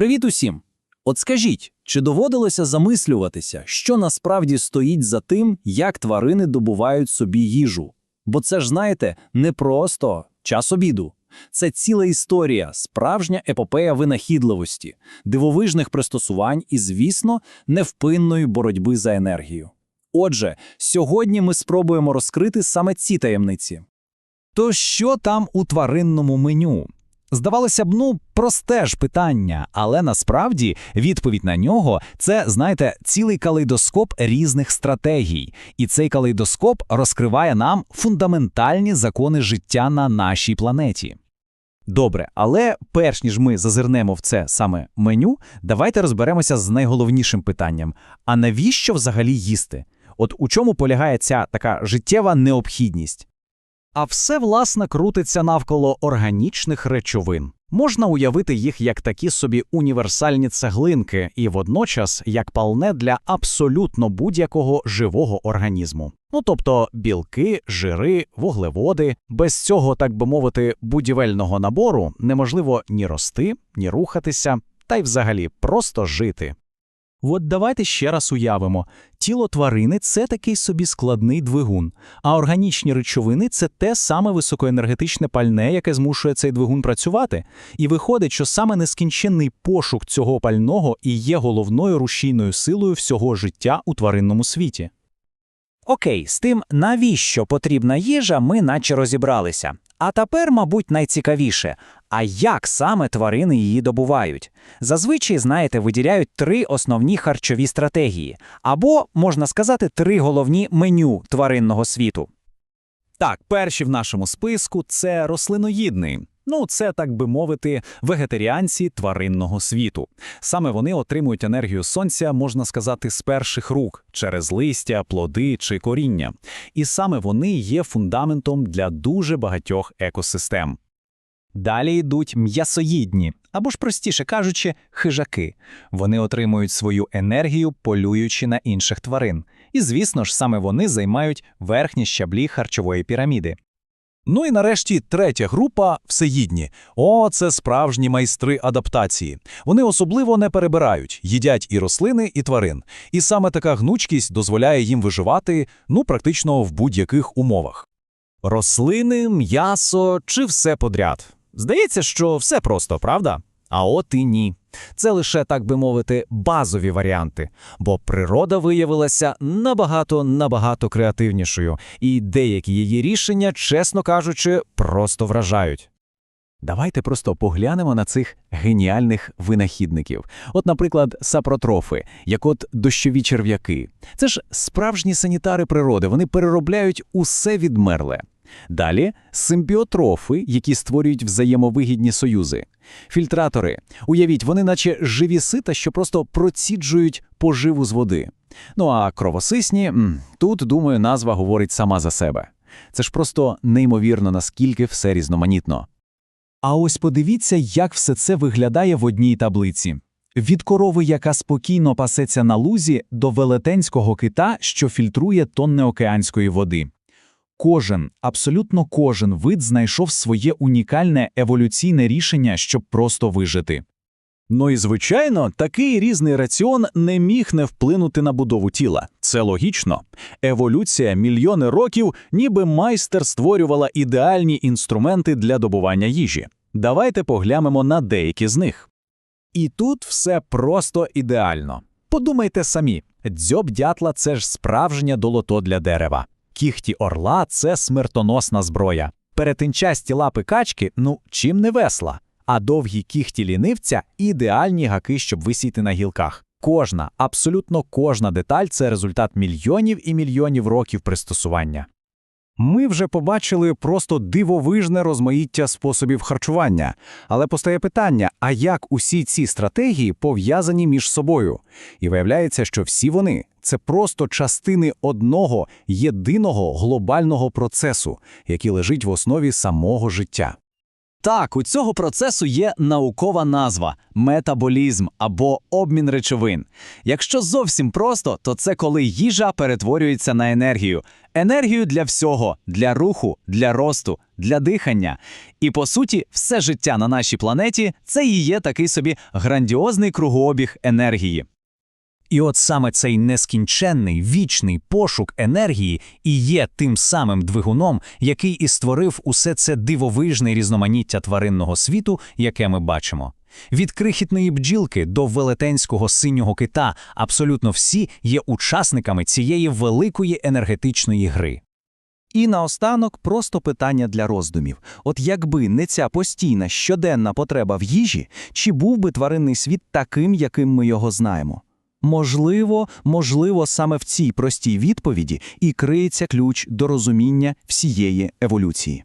Привіт усім! От скажіть, чи доводилося замислюватися, що насправді стоїть за тим, як тварини добувають собі їжу? Бо це ж, знаєте, не просто час обіду. Це ціла історія, справжня епопея винахідливості, дивовижних пристосувань і, звісно, невпинної боротьби за енергію. Отже, сьогодні ми спробуємо розкрити саме ці таємниці. То що там у тваринному меню? Здавалося б, ну просте ж питання, але насправді відповідь на нього це, знаєте, цілий калейдоскоп різних стратегій. І цей калейдоскоп розкриває нам фундаментальні закони життя на нашій планеті. Добре, але перш ніж ми зазирнемо в це саме меню, давайте розберемося з найголовнішим питанням: а навіщо взагалі їсти? От у чому полягає ця така життєва необхідність? А все, власне, крутиться навколо органічних речовин. Можна уявити їх як такі собі універсальні цеглинки і водночас як палне для абсолютно будь-якого живого організму. Ну тобто білки, жири, вуглеводи. Без цього, так би мовити, будівельного набору неможливо ні рости, ні рухатися, та й взагалі просто жити. От давайте ще раз уявимо: тіло тварини це такий собі складний двигун, а органічні речовини це те саме високоенергетичне пальне, яке змушує цей двигун працювати. І виходить, що саме нескінченний пошук цього пального і є головною рушійною силою всього життя у тваринному світі. Окей, з тим, навіщо потрібна їжа, ми наче розібралися. А тепер, мабуть, найцікавіше а як саме тварини її добувають? Зазвичай, знаєте, виділяють три основні харчові стратегії, або, можна сказати, три головні меню тваринного світу. Так, перші в нашому списку це рослиноїдний. Ну, це, так би мовити, вегетаріанці тваринного світу. Саме вони отримують енергію сонця, можна сказати, з перших рук через листя, плоди чи коріння. І саме вони є фундаментом для дуже багатьох екосистем. Далі йдуть м'ясоїдні, або ж простіше кажучи, хижаки. Вони отримують свою енергію, полюючи на інших тварин. І, звісно ж, саме вони займають верхні щаблі харчової піраміди. Ну і нарешті третя група всеїдні. О, це справжні майстри адаптації. Вони особливо не перебирають, їдять і рослини, і тварин. І саме така гнучкість дозволяє їм виживати ну практично в будь-яких умовах. Рослини, м'ясо чи все подряд. Здається, що все просто, правда? А от і ні. Це лише, так би мовити, базові варіанти, бо природа виявилася набагато набагато креативнішою, і деякі її рішення, чесно кажучи, просто вражають. Давайте просто поглянемо на цих геніальних винахідників. От, наприклад, сапротрофи, як от дощові черв'яки. Це ж справжні санітари природи, вони переробляють усе відмерле. Далі симбіотрофи, які створюють взаємовигідні союзи. Фільтратори. Уявіть, вони наче живі сита, що просто проціджують поживу з води. Ну а кровосисні тут, думаю, назва говорить сама за себе. Це ж просто неймовірно, наскільки все різноманітно. А ось подивіться, як все це виглядає в одній таблиці. Від корови, яка спокійно пасеться на лузі, до велетенського кита, що фільтрує тонни океанської води. Кожен, абсолютно кожен вид знайшов своє унікальне еволюційне рішення, щоб просто вижити. Ну і звичайно, такий різний раціон не міг не вплинути на будову тіла. Це логічно. Еволюція мільйони років, ніби майстер створювала ідеальні інструменти для добування їжі. Давайте поглянемо на деякі з них. І тут все просто ідеально. Подумайте самі: дзьоб дятла це ж справжнє долото для дерева. Кіхті орла це смертоносна зброя. Перетинчасті лапи качки ну чим не весла. А довгі кіхті лінивця ідеальні гаки, щоб висіти на гілках. Кожна, абсолютно кожна деталь це результат мільйонів і мільйонів років пристосування. Ми вже побачили просто дивовижне розмаїття способів харчування, але постає питання: а як усі ці стратегії пов'язані між собою? І виявляється, що всі вони це просто частини одного єдиного глобального процесу, який лежить в основі самого життя. Так, у цього процесу є наукова назва метаболізм або обмін речовин. Якщо зовсім просто, то це коли їжа перетворюється на енергію. Енергію для всього, для руху, для росту, для дихання. І по суті, все життя на нашій планеті це і є такий собі грандіозний кругообіг енергії. І от саме цей нескінченний вічний пошук енергії і є тим самим двигуном, який і створив усе це дивовижне різноманіття тваринного світу, яке ми бачимо. Від крихітної бджілки до велетенського синього кита абсолютно всі є учасниками цієї великої енергетичної гри. І наостанок просто питання для роздумів. От якби не ця постійна щоденна потреба в їжі, чи був би тваринний світ таким, яким ми його знаємо? Можливо, можливо, саме в цій простій відповіді і криється ключ до розуміння всієї еволюції.